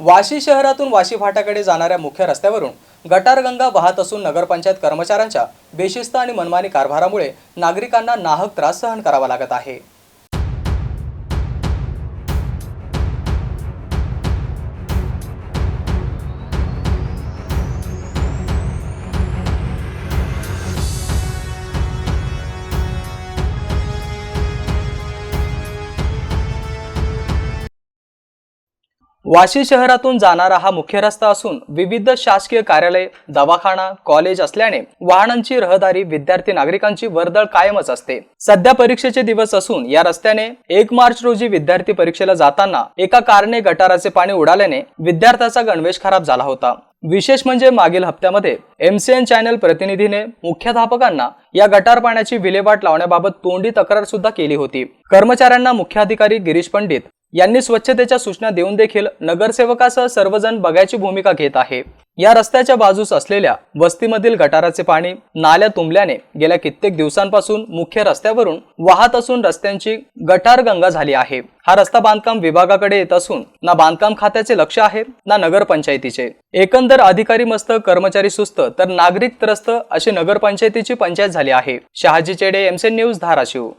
वाशी शहरातून वाशी फाटाकडे जाणाऱ्या मुख्य रस्त्यावरून गटारगंगा वाहत असून नगरपंचायत कर्मचाऱ्यांच्या बेशिस्त आणि मनमानी कारभारामुळे नागरिकांना नाहक त्रास सहन करावा लागत आहे. वाशी शहरातून जाणारा हा मुख्य रस्ता असून विविध शासकीय कार्यालय दवाखाना कॉलेज असल्याने वाहनांची रहदारी विद्यार्थी नागरिकांची वर्दळ कायमच असते. सध्या परीक्षेचे दिवस असून या रस्त्याने एक मार्च रोजी विद्यार्थी परीक्षेला जाताना एका कारने गटाराचे पाणी उडाल्याने विद्यार्थ्याचा गणवेश खराब झाला होता. विशेष म्हणजे मागील हप्त्यामध्ये एमसीएन चॅनल प्रतिनिधीने मुख्याध्यापकांना या गटार पाण्याची विल्हेवाट लावण्याबाबत तोंडी तक्रार सुद्धा केली होती. कर्मचाऱ्यांना मुख्याधिकारी गिरीश पंडित यांनी स्वच्छतेच्या सूचना देऊन देखील नगरसेवकासह सर्वजण बघायची भूमिका घेत आहे. या रस्त्याच्या बाजूस असलेल्या वस्तीमधील गटाराचे पाणी नाल्या तुंबल्याने गेल्या कित्येक दिवसांपासून मुख्य रस्त्यावरून वाहत असून रस्त्यांची गटार गंगा झाली आहे. हा रस्ता बांधकाम विभागाकडे येत असून ना बांधकाम खात्याचे लक्ष आहे ना नगरपंचायतीचे. एकंदर अधिकारी मस्त कर्मचारी सुस्त तर नागरिक त्रस्त अशी नगरपंचायतीची पंचायत झाली आहे. शहाजी चेडे एमसेन न्यूज धाराशिव.